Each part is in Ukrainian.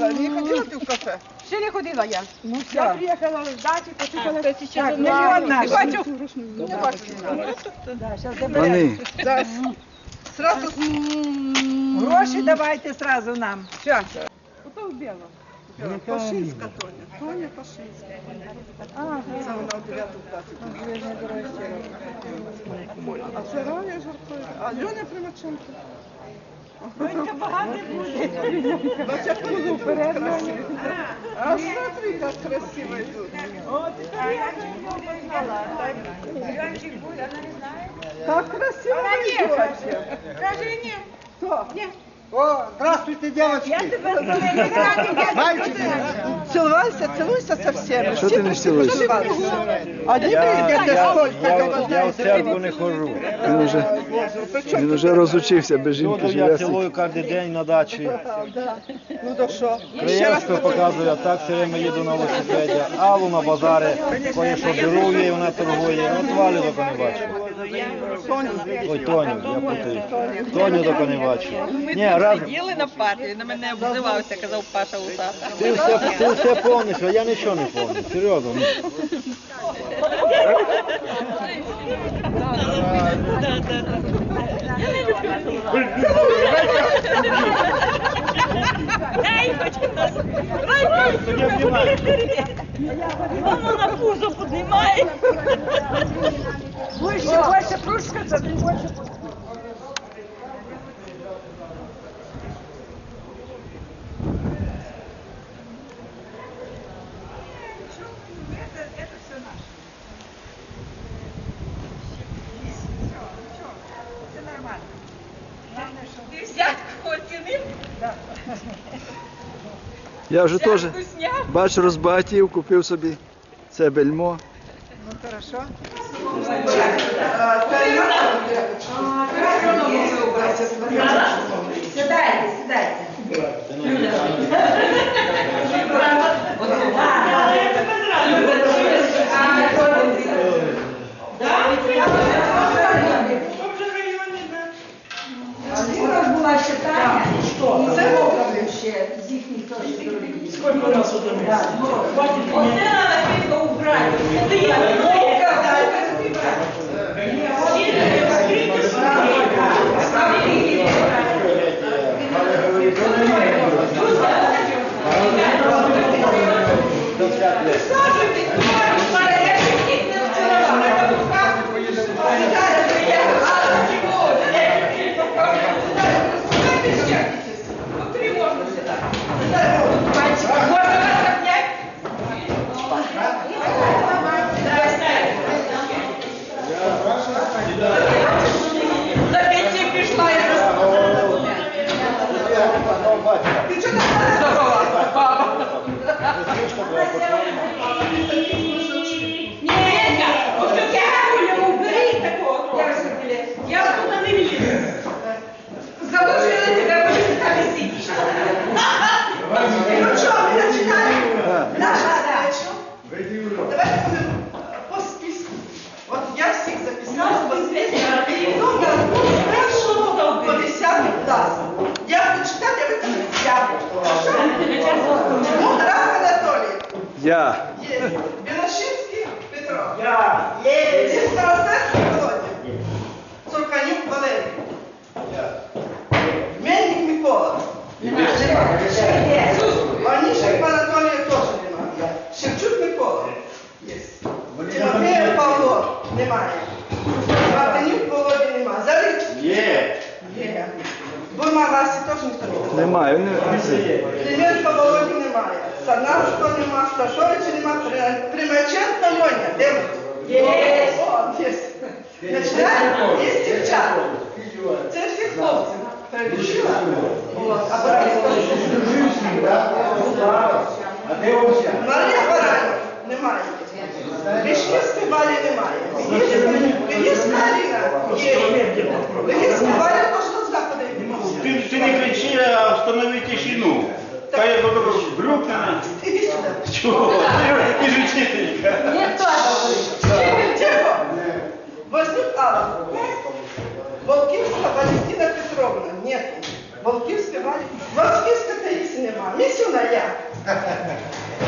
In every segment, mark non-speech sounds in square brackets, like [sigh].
ходила, не ходила ти в кафе? Ще не ходила я. Ну Я все. приїхала з дачі, поцікала. Так, мільйон не наш. бачу. Не бачу. Да, щас заберемо. Вони. Сразу. Гроші давайте сразу нам. Сейчас. Потом бело. Пашинська Тоня. Тоня Пашинська. Це вона в 9 класі. А це Раня жартує. А Льоня Примаченко. Донька багато буде. Бача кузу перед А смотри, как красиво идут. Так красиво идут вообще. Скажи ні. Кто? О, здравствуйте, девочки. Мальчики. Целовался, целуйся со всеми. Що ти не цілуєшся? А не придете столько, Я в церкву не ходжу. Він уже, він уже розучився без жінки Буду я живе. цілую кожен день на дачі. Ну то що? Краєвську показую, а так все время їду на велосипеді. Аллу на базарі, кое-що беру її, вона торгує. От Валю не бачу. Ой, Тоню, я путаю. Тоню тільки не бачу. Ні, раз, Їли на партії, на мене обзивався, казав Паша Усата. ти все, ти все повниш, а я нічого не повню. Серйозно. Ей, починай! [laughs] Воно на пузо піднімає. Ближче, ближче, прушка, це ти. Я вже теж, бач, розбагатів, купив собі це бельмо. Ну, хорошо. Сідайте, сідайте. Була ще Таня, це ще з раз удалось? Хватит Скільки разів до місяця? Оце треба тільки убрати. Це є Вовка, да, це прибрати. За пенсію пішла я Ти чого так здорова, баба? Ні, я убери такого. Я розумію. Я туди не лізу. Заложила тебе, бо ти там і сидиш. Ну що, ми починаємо нашу встречу. Давайте будемо по списку. От я всіх записала по списку. Ну, я буду з першого по десятий клас. Я буду читати, а ви там взяти. Ну, Тарас Анатолій. Я. Є. Білошинський Петро. Я. Є. Старостецький Володя. Цурканюк Валерій. Мельник Микола. Ванішек Анатолія теж немає. Шевчук Микола. Є. Тимофеєв Павло. Немає. Мартинюк Володі немає. Зарич. Є. Є. Бурма Васі теж ніхто не Немає. Не, це. Клименко Володі немає. Сарнавського При- Примаченко Льоня. Де ви? Є. О, є. Починаємо? Є дівчата. Це всі хлопці. Перелічила? От, а А де Ося? Марія Баранів немає. Вишнівської Валі немає. Вінівська Аліна є. Вінівська Валя теж на заходи. Ты, ты не кричи, а установи тишину. Та я буду грюкнена. Іди сюди. Чего? Ты, ты же учительница. Тихо, тихо. Вознюк Алла. Волківська Валентина Петровна. Нет. Волківська Валя. Волківська Таїсі нема. Місюна я.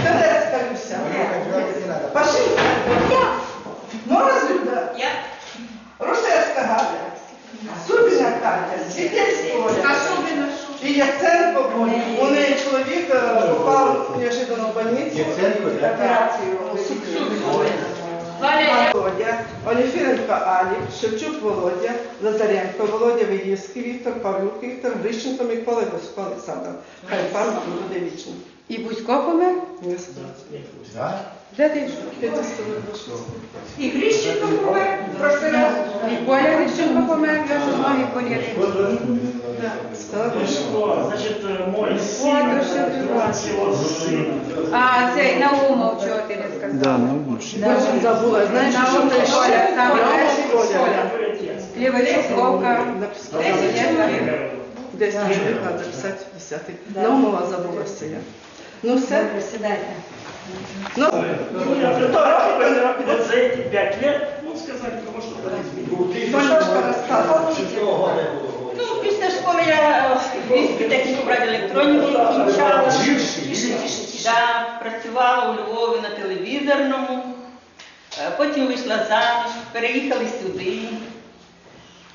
Кадецька Люся. Пашинська. Я. Мороз Люда. Я Рушевська Галя. Субіна Катя. Світельська Оля. І Яценко Боня. Операцію. Володя, Оліфіренко Алі, Шевчук Володя, Лазаренко, Володя Виївський, Віктор Павлюк, Віктор Грищенко, Микола Гусько, Олександр. Хай пам'ять буде вічно. І Бузько помер? Не спить. Де ти. І Грищенко помер прошлий раз. І Коля Грищенко помер, я ж з вами боліли. Значит, мой О, сын, то що ти бачиш. его сын. А, цей Наумов, чого ти не сказав? Да, ну, Дуже забула, знаєш, що Наумов, ти ще? Коля, сам Коля, Коля. Коля. Лівий Вовка. Десь не треба записати десятий. Наумова забулася я. Ну все. Присідайте. Ну, Вот за эти пять лет, ну, сказать, потому что Львівську техніку радіоелектроніки кінчала. Да, працювала у Львові на телевізорному. Е, Потім вийшла заміж, переїхали сюди.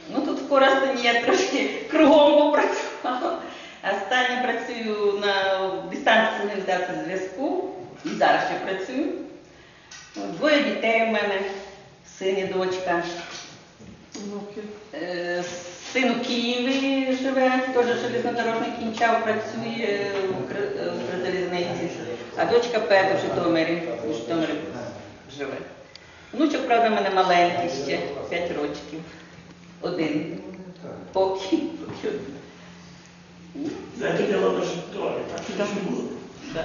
Ну тут в Коростені я трошки [laughs] кругом попрацювала. Останнє працюю на дистанції організації зв'язку. І зараз ще працюю. Двоє дітей в мене, син і дочка. Е, Син у Києві живе, теж железнодорожник кінчав, працює в Укр- е. А дочка Педа в Житомирі, в Житомирі живе. Внучок, правда, в мене маленький ще, 5 років. Один. Поки. поки один. За это дело даже то, так что не буду.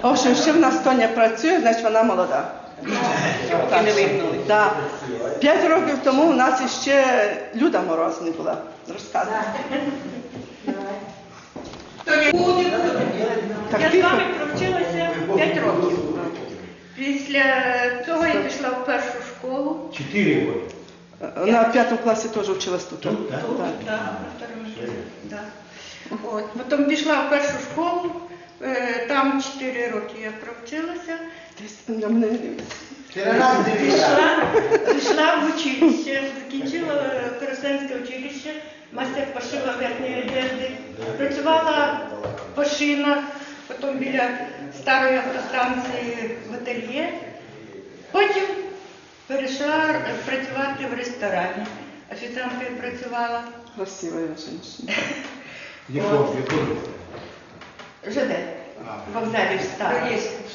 В общем, ще в нас Тоня працює, значить вона молода. Поки не вигнали. Да. П'ять років тому у нас іще Люда Мороз не була. Розказуй. Так, Я з тихо. вами провчилася 5 років. Після цього я пішла в першу школу. Четыре года. Вона в п'ятому класі теж вчилась тут. Тут, так? Так. На второму. От. Потім пішла в першу школу, там 4 роки я провчилася. Десь на мене. Пішла, пішла в училище, закінчила е, Коростенське училище, майстер пошива верхньої одежди. Працювала по шинах, потім біля старої автостанції в ательє. Потім перейшла е, працювати в ресторані. Офіціанткою працювала. Красива я жінка. В якому? В якому? В вокзалі встала.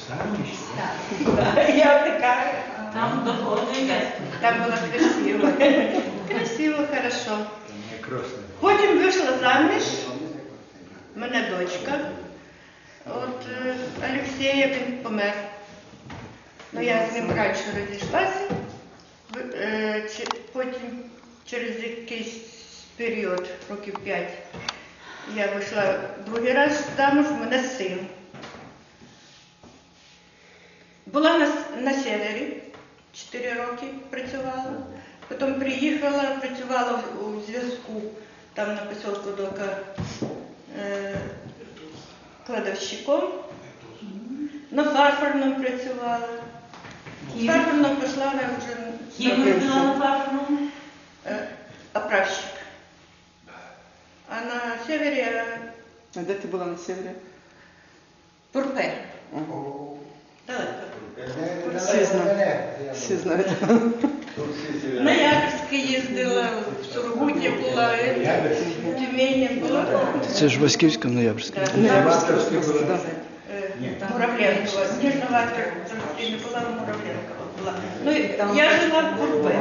Сам еще? Я така. Там доходить. Там було красиво. [laughs] Красиво, хорошо. Потім вийшла заміж, в мене дочка. От е, Олексія він помер. Ну я з ним раніше розійшлася. Е, Потім через якийсь період, років п'ять, я вийшла другий раз замуж, в мене син. Була на, на севері 4 роки працювала. Потім приїхала, працювала у- зв'язку там на поселку Дока е, кладовщиком. На фарфорному працювала. З фарфорного пішла я вже на фаршному? е, оправщик. Севері А де ти була на севері? пурпе. Далеко. Всі знають. Всі знають. На Ябрське їздила, в Сургуті була, е, в Тюмені була. Це ж Васьківська Ноябрьська. Ноябрьська да. Е, Муравленкова. Ніжноватка трошки не була, Муравленкова була. Ну, я жила в Бурбе,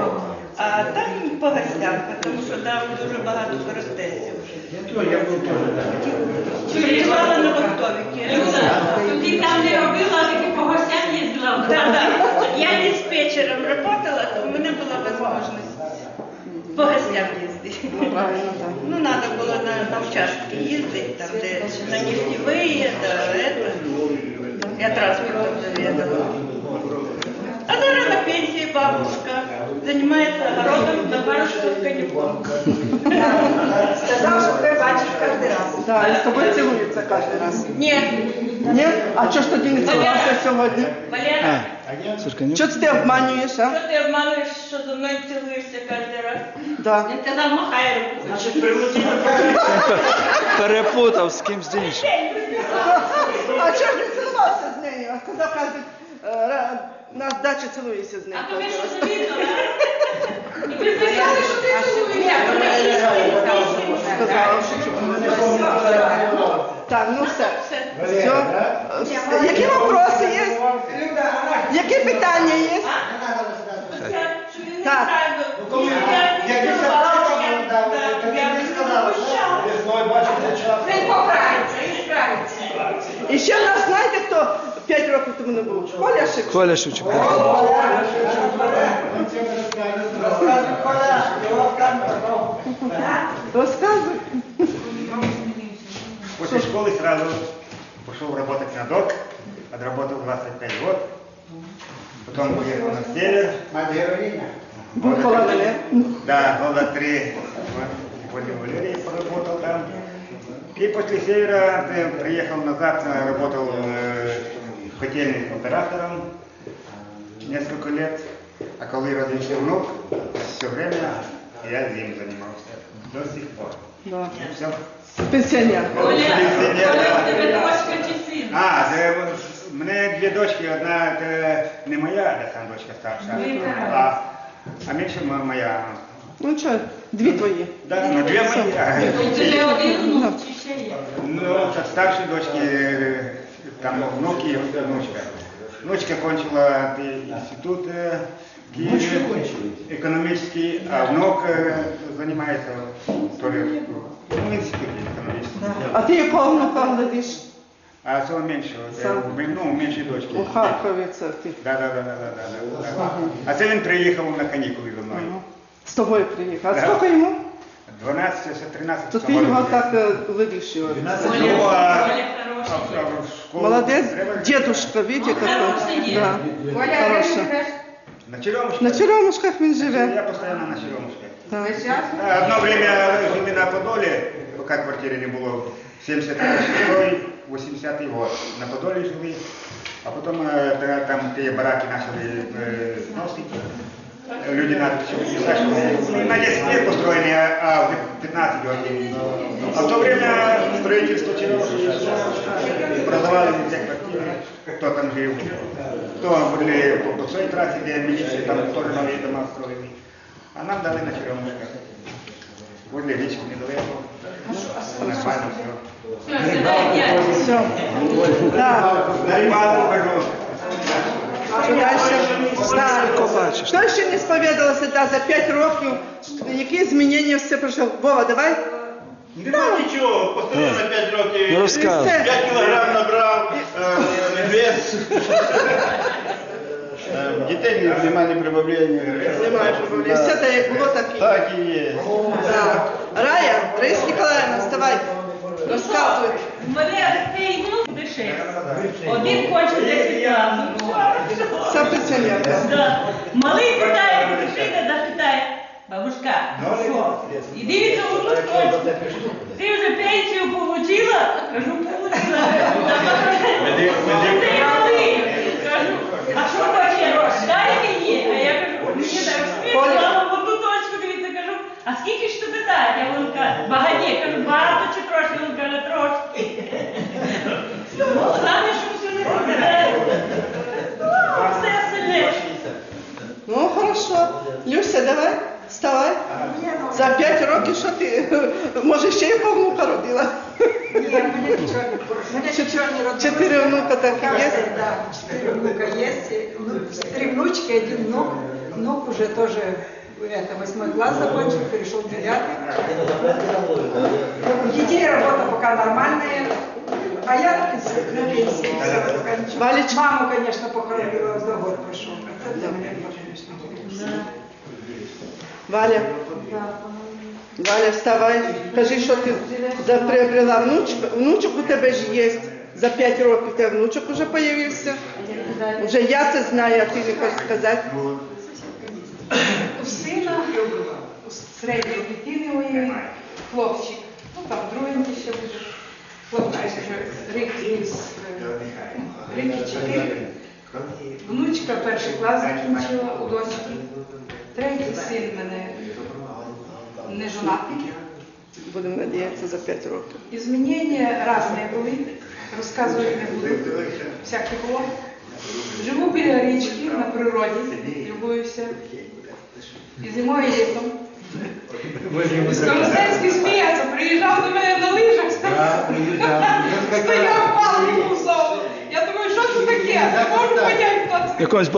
а там по гостях, тому що там дуже багато коростесів. Я тоже, я был тоже там. Працювала на Вахтовіки. Ти там не робила, а тільки по гостям їздила. Да, да. Я диспетчером працювала, то в мене була можливість по гостям їздити. Ну, правильно, так. Ну, надо було на, на участки їздити, там, де на нефтевые, да, это. Я транспортом заведовала. А зараз на пенсии бабушка занимается огородом на пару штук конюком. Сказав, що ви бачите каждый раз. Да, і з тобою цілується кожен раз. Ні, Ні? А чого ж тоді не цілувався сьогодні? Валера, Сашка, ні? Чого це ти обманюєш, а? що ти обмануєш, що зі мною цілуєшся кожен раз? Да. Він казав, махай руку. Значить. Перепутав з кимсь іншим. А чого ж не цілувався з нею? А сказав, каже, е, ра- на дачі цілуєшся з нею. А тобі кожен що раз. завідно, І ви сказали, що ти цілуєшся. Сказала, що Так, ну все. Все. Які вопроси є? Які питання є? Що він Так. неправильно. Я не 5 років тому не був? Коля Шик. Коля Шевчук. Розказуй. После школы сразу пошел работать на док, отработал 25 год, потом уехал на север. Був холодний. да, года три возле Валерии поработал там. И после севера приехал назад, работал э, котельным оператором несколько лет. А когда родился внук, все время я им занимался. До сих пор. Да. Все. Пенсіонер. Оля, Оля, у тебе дочка чи син? А, це в мене дві дочки, одна це не моя, де там дочка старша, а, а менша моя. Ну що, дві твої. Да, ну дві мої. Ну, старші дочки, е, там внуки, внучка. Внучка кончила институт в экономический, а внук э, занимается то ли в институте экономическом. А ты якого внука глядиш? А цього меншого, э, ну, менші дочки. У Харкові це. Да, да, да, да, да, да. А це он приехал на каникулы зі мной. С тобой приехал. А сколько ему? 12, 13. То ти його так ледиш його. 12, Молодец, дедушка, видите, какой. Да, хороший. На черемушках? На черемушках мы живем. Я постоянно на черемушках. Да. да. Э, одно время жили на Подоле, пока квартиры не было, 76-80 год. На Подоле жили, а потом э, там те бараки начали э, э сносить. Люди надо все писать, что на 10 лет построены, а а в 15 год. А в то время строительство продавали везде квартиры, кто там жил. Кто были по, своей трассе, где милиции, там тоже новые дома строили. А нам дали на черемушках. Возле речки недалеко. Нормально все. Все. Все. Так. Нормально, пожалуйста. Що далі? Побачиш. Хто ще не сповідалося да, за 5 років? Які змінення все пройшло? Вова, давай. Нема нічого, постоянно 5 років. Ну розказуй. 5 кілограм набрав, е, вес. Е, Дітей немає ні прибавлення. Немає проблем. Все так, як було, так і є. Так і є. Так. Рая, Раїса Ніколаївна, вставай. Розказуй. Мене цей внук дешевий. Один хоче 10 разів. Малий питає, прийде да питає, бабушка, що? І дивиться у точку. Ти вже пенсію получила? Кажу. Кажу, а що хоче? Дай мені. А я кажу, мені так смішно, в одну точку дивіться, кажу, а скільки ж ти питає? Я кажу, багаті, кажу, багато чи трошки? Він каже, трошки. Ну, Головне, що все не буде. Все сильніше. Ну, хорошо. Люся, давай, вставай. За 5 років що ти? Може, ще й внука родила? Ні, в мене нічого не порушує. Мене нічого не робить. Чотири внука так і є? Да, четыре внука есть. Ну, Три внучки, один внук. Внук уже тоже это, восьмой класс закончил, перешел в девятый. У детей работа пока нормальная. А я на пенсии. Валечка. Маму, конечно, похоронила, за год прошел. Это для меня, конечно, Валя. Валя, вставай. Кажи, що ти приобрела внучку. Внучок у тебе ж є. За 5 років у тебе внучок уже появився. Вже я це знаю, а ти не хочеш сказати. У сина, у середньої дитини моєї хлопчик. Ну, там другенький ще буде. Рік із чотири. Внучка перший клас закінчила у дочки. Третій син мене не жонатий. Будемо надіятися за 5 років. І змінення різні були, розказувати не буду, всяке було. Живу біля річки на природі, любуюся. І зимою і літом. Скоростенський сміється, приїжджав до мене на лижах, стояв палки кусав. Я думаю, що це таке? Не можу поняти, хто це. Якось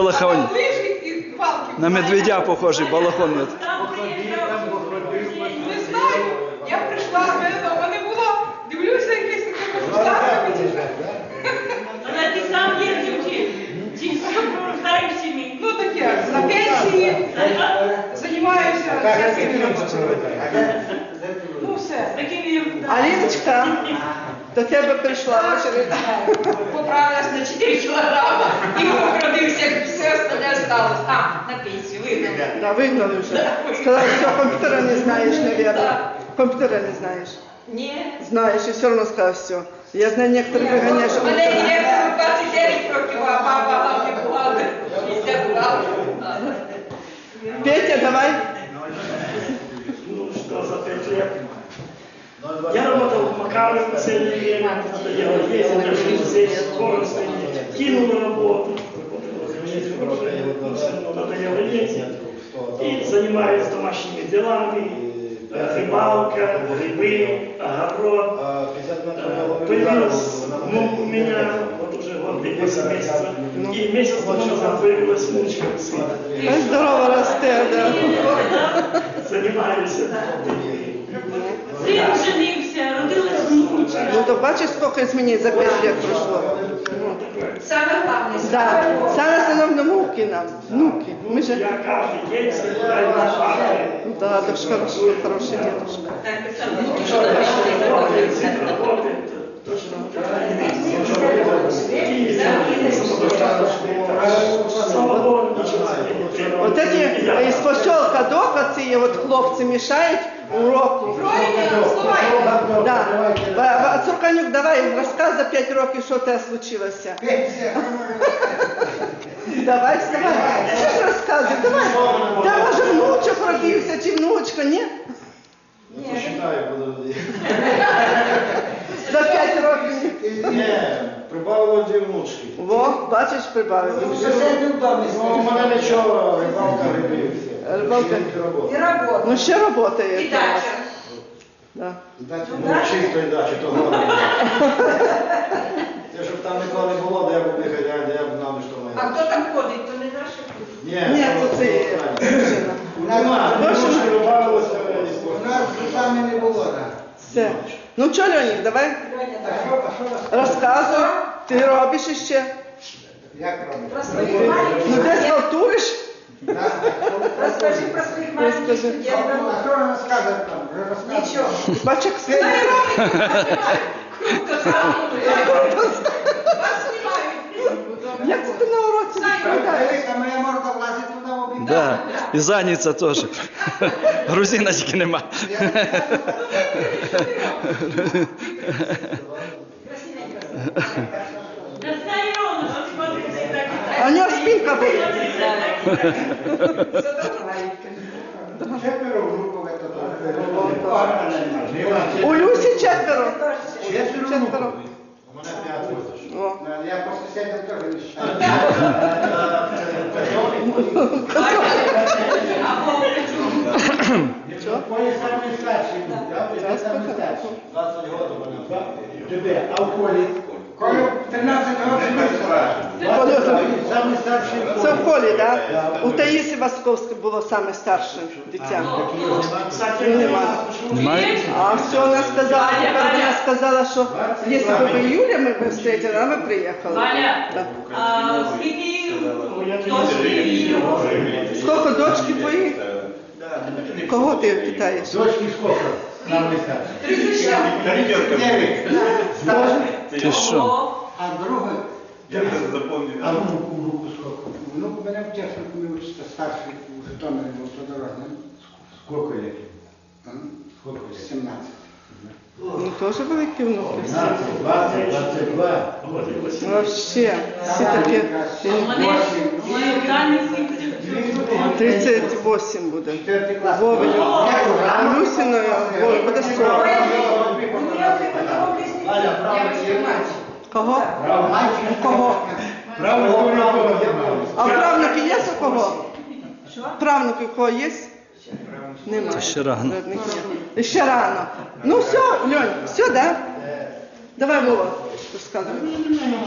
палки. На медведя похожий балахон. Не знаю. Я прийшла, в мене було. Дивлюся, якесь таке витяжне. Вона ти сам чи? Чи старий в сім'ї? Ну таке, на пенсії, займаюся всякими роботами. Ну все. Таким він А Лізочка до тебе прийшла очередь. Поправилась на 4 кілограми і як все остальне осталось. А, на пенсію вигнали. Да, вигнали вже. Сказали, все, комп'ютера не знаєш, мабуть. Комп'ютера не знаєш. Ні. Знаєш, і все одно сказав все. Я знаю, некоторых виганяєш. У мене директору 29 років, а бухгалтер. Після бухгалтер. Петя, давай. Ну, что за пять лет? Я работал в Макарове в последнее время, надоело ездить, я жил здесь, в Коростне, кинул работу, надоело ездить, и занимаюсь домашними делами, э, рыбалка, грибы, огород. Э, Появилась внук у меня, вот уже год и 8 месяцев, и месяц тому назад появилась внучка у Света. Ой, Здорово росте, да. Занимаюсь. То бачиш, сколько змінень за п'ять лет пройшло. Саме головне. Да. Саме основне внуки нам. Внуки. Ми же... Да, так что хорошо, хороший дедушка. Так, Вот эти из поселка Дока, ці вот хлопці мешають уроку. Да. Ва- Ва- Цурканюк, давай, розказ за 5 років, що те случилося. Давай, вставай. Що ж розказуй, давай. Та може внучок родився чи внучка, ні? Подожди. За 5 років. Ні, прибавило дві внучки. Во, бачиш, прибавили. Ну, у мене нічого, рибалка грибів. Рибалка. І робота. Ну ще працює. І дача. Да. Ну, чисто і дачі, то головне. Те, щоб там нікого не було, де я б не хазяїн, де я б знав, що А моє. хто там ходить, то не наше. Ні, Ні, то- це дружина. Нема, Більше внучки прибавилося. У нас не було, так. Все. Ну що, Леонід, давай розказуй. Ти робиш іще. Як маленьких Ну ти халтуриш. Розкажи про своїх маленьких студентів. що вона там? Нічого. Бач, як Це світ. Круто. Вас знімають. Як це ти на уроці? Дивися, моя морда влазить туди в обід. Да. І заніця теж. Грузина тільки нема. А у нього спинка буде. Четверо групу це У Люсі четверо. Четверо. У мене п'ятеро. О. Я по сусідам теж не считаю. Твої самі старші, так? Ти самі старші. 20 років у мене. Тебе, а? Колі 13 років. Самі старші. Це в колі, так? У Таїсі Васковській було саме старше дитя. Ну, нема. Немає? А все, вона сказала, тепер вона сказала, що якщо б в июлі ми б встретили, вона б приїхала. Валя, а скільки дочки? Скільки дочки твої? Кого ти питаєш? Дочки сколько? Самі старші. Дев'ять. Ти що? А друга? А внуку, внуку сколько? Внуку мене в техніку не учиться старший у Житомирі був тодорожним. Сколько лет? Сколько лет? 17. теж великі внуки. всі. 20, 22. Вообще, всі такі. Мою дані 38 буде. Четвертий клас. Люсіною Вовою буде 40. Валя, право є. Кого? Право У кого? Право кого А правнуки є у кого? Правнуки у кого є? Нема. Це ще рано. Ще рано. Ну все, Льонь, все, да? Давай, Вова, розказуй.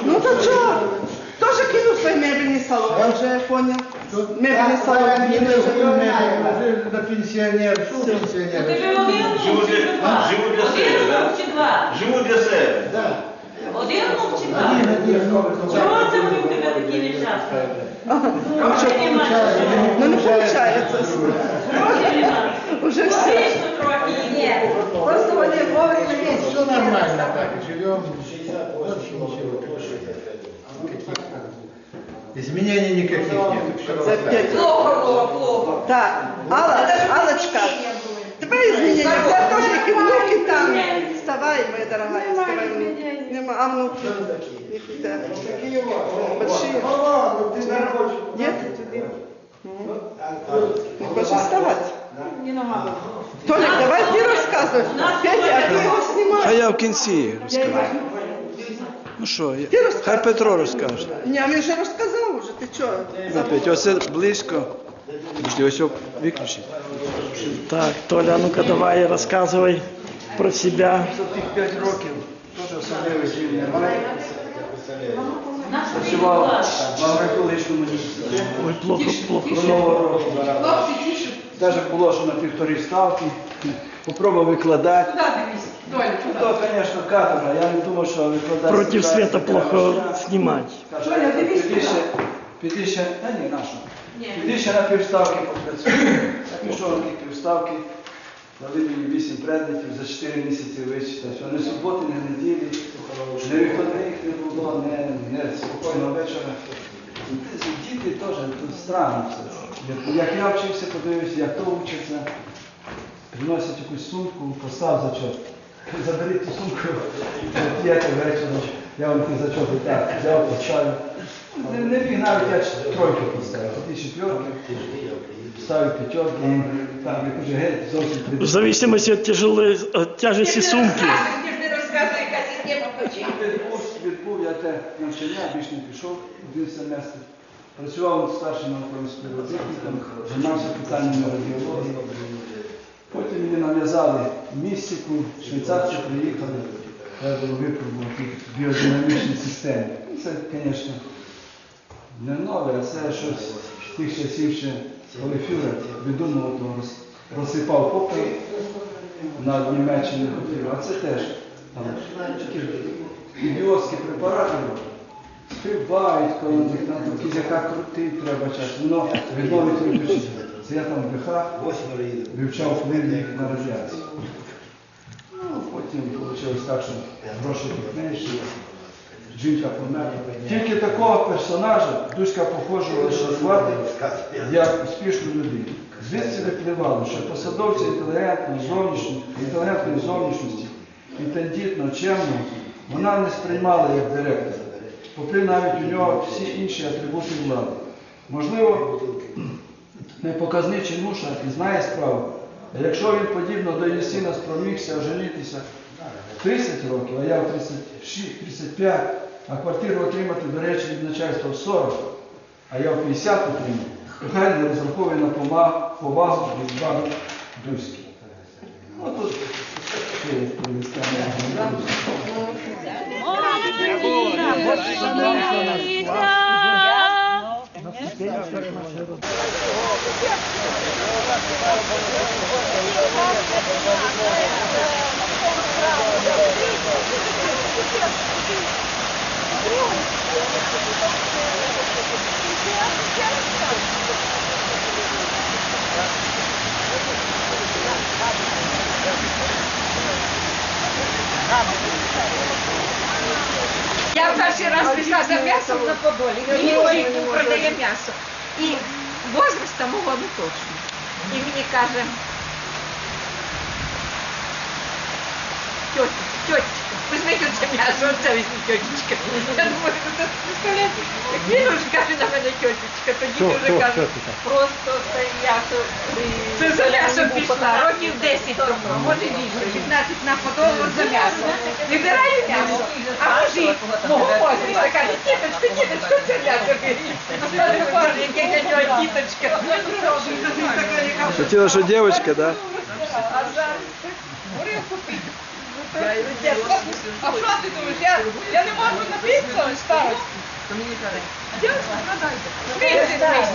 Ну то що? Тоже кинув свій мебельний салон, вже я поняв. Мебельний салон. На пенсіонер, що Ти пенсіонер? ж один внук чи два? живу для Один внук чи два? Живу для себе. Да. Один внук чи два? Один, один, Чого це вони в тебе такі нещасні? Ну не виходить. Уже все. Ні, просто вони вовремя Все нормально так, живем. Изменений никаких нет. Все За п'ять Плохо було, плохо. Так, Алла, Аллочка, тебе извинения, у тебя тоже які внуки там. Вставай, моя дорогая, вставай. Нема, а внуки? Их у тебя большие? Нет? Ну, Не хочешь вставать? Толик, давай ты рассказывай. Петя, а ты его А снимаешь? я в кінці розкажу. Ну що, я- хай Петро розкаже. Не, а мне же рассказал уже, ты что? Опять, оце близько. Пішли, ось його виключить. Так, Толя, ну-ка давай розказуй про себе. За тих 5 років теж особливий звільний Працював в агроекологічному університеті. Ой, плохо, плохо. До нового року. Навіть було, що на півтори ставки. Попробував викладати. Ну, то, звісно, каторга. Я не думав, що викладати... Против света плохо снимать. Піди ще, піди ще, та ні, нашу. Піди ще на півставки попрацюй. Я пішов на ті півставки, дали мені 8 предметів, за 4 місяці вичитав. Що не суботи, не неділі, не виходних не було, не, не спокійного вечора. Діти теж тут странно все. Як- Як я вчився, подивився, як то вчиться. Приносять якусь сумку, постав зачот. Заберіть ту сумку, п'яти вечора, я вам ті зачоти так, взяв, поставив. Не, не міг навіть я тройки поставив, тоді четверки, ставив п'ятерки, там як уже геть зовсім В зависимости от, тяжелой, от тяжести сумки. Відбув, відбув я те навчання, більш не пішов один семестр. Працював старшим науковим співробітником, займався питаннями радіології. Потім мені нав'язали містику, швейцарці приїхали, треба було випробувати біодинамічні системи. Це, звісно, не нове, а це щось з тих часів ще, коли фюрер відомого того роз- розсипав попел над Німеччиною хотів, а це теж там такі ідіотські препарати співають, коли них там до кізяка крутить треба час, воно відновить рубежі. Це я там вдихав, вивчав вплив на радіацію. Ну, потім вийшло так, що гроші менші, жінка померла. Тільки такого персонажа Дуська похожувала що звати як успішну людину. Звідси випливало, що посадовці інтелігентної зовнішньої, інтелігентної зовнішності і тендітно, чемно, вона не сприймала як директора, попри навіть у нього всі інші атрибути влади. Можливо, непоказний чинуша і знає справу, а якщо він подібно до її сина спромігся оженитися 30 років, а я в 36, 35, а квартиру отримати, до речі, від начальства в 40, а я в 50 отримав, то хай не розраховує на повагу від баби Дуськи. Ну тут ще є привезка. Я перший раз прийшла за м'ясом на Подолі. Мені чоловік продає м'ясо. І возраста мого не точно. І мені каже, тьотя, тьотечка, оце м'ясо, оце візьміть тьотечка. Я думаю, ну, це представляєте, як він вже каже на мене тьотечка, тоді Хто- вже так? просто це м'ясо. Це за м'ясо пішла, років 10 тому, може більше, 15 на подолу за м'ясо. Вибираю м'ясо, а мужик мого возраста каже, тіточка, тіточка, це м'ясо беріть. Боже, яке я тіточка. Хотіла, що дівчинка, да? А зараз горів купити. А що ти думаєш? Я, я не можу напитися старості. Девушка, продайте. Видите,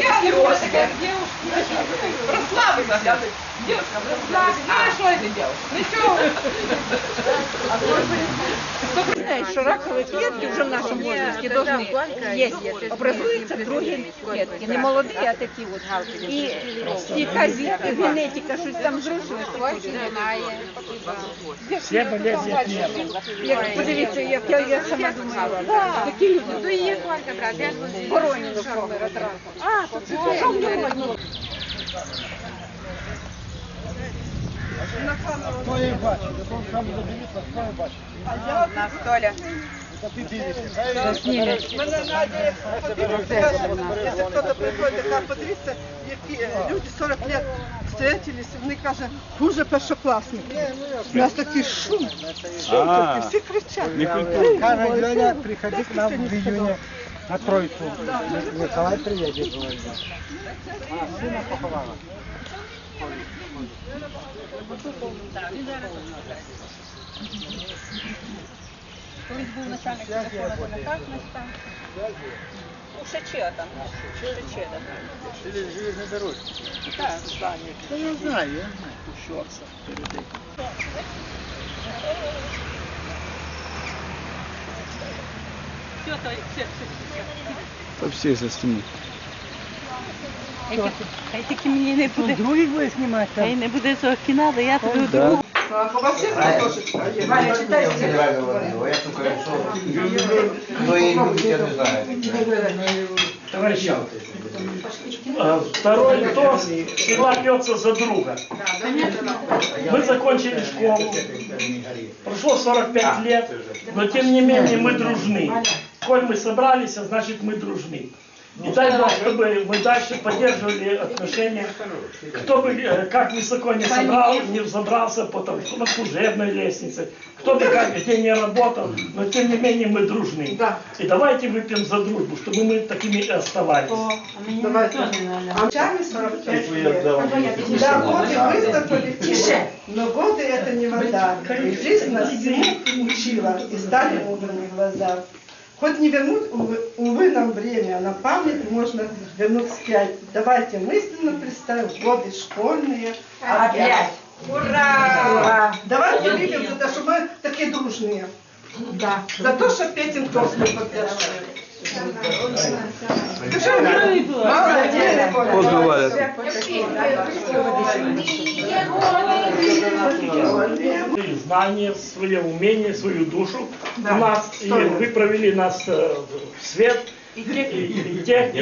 я не можу таке. Прославилася. Девушка, прославилася. Ну, а що це девушка? Нічого. Кто знает, что раковые клетки уже в нашем возрасте должны есть. Образуются другие клетки, не молодые, а такие вот. И якась генетика, щось там зрушилось. Все болезни Як подивіться, як я, я сама думаю, да, такі люди. То і є Валька, брат, я Воронину помер від раку. А, то це що в нього? На столі. Мене Надя подивиться, якщо хтось приходить, каже, подивіться, які люди 40 років встретились, вони каже, дуже першокласники. У нас такий шум, шум, такий, всі кричать. Каже, Леня, приходи к нам в июне на тройку. Николай приедет, говорит. А, сына поховала. У Шечета там. Шечета. Железный дорог. Да, я знаю, я знаю. Ущерся перед этим. Та всі застімуть. Хай тільки мені не буде. Другий буде знімати. Хай не буде цього кіна, я тобі Да. У вас є картошечка? Є. Валя, читай Ну і я не знаю. Товарищи, э, второй тост всегда пьется за друга. Мы закончили школу, прошло 45 лет, но тем не менее мы дружны. Коль мы собрались, а значит мы дружны. И дай Бог, чтобы мы дальше поддерживали отношения. Кто бы э, как высоко не собрал, не взобрался потом на служебной лестнице, кто бы как где не работал, но тем не менее мы дружны. Да. И давайте выпьем за дружбу, чтобы мы такими и оставались. Давайте. А чами 45 лет. Да, годы выступили тише, но годы это не вода. И жизнь нас всему учила, и стали мудрыми глаза. Хоть не вернуть, увы, увы, нам время, на память можно вернуть вспять. Давайте мысленно представим годы школьные. Опять. Ура! Давайте выпьем за то, что мы такие дружные. Да. За то, что Петин тост мы поддерживаем. Знания, свое умение, свою душу да. нас. И вы нас э, в свет. И, и и тех,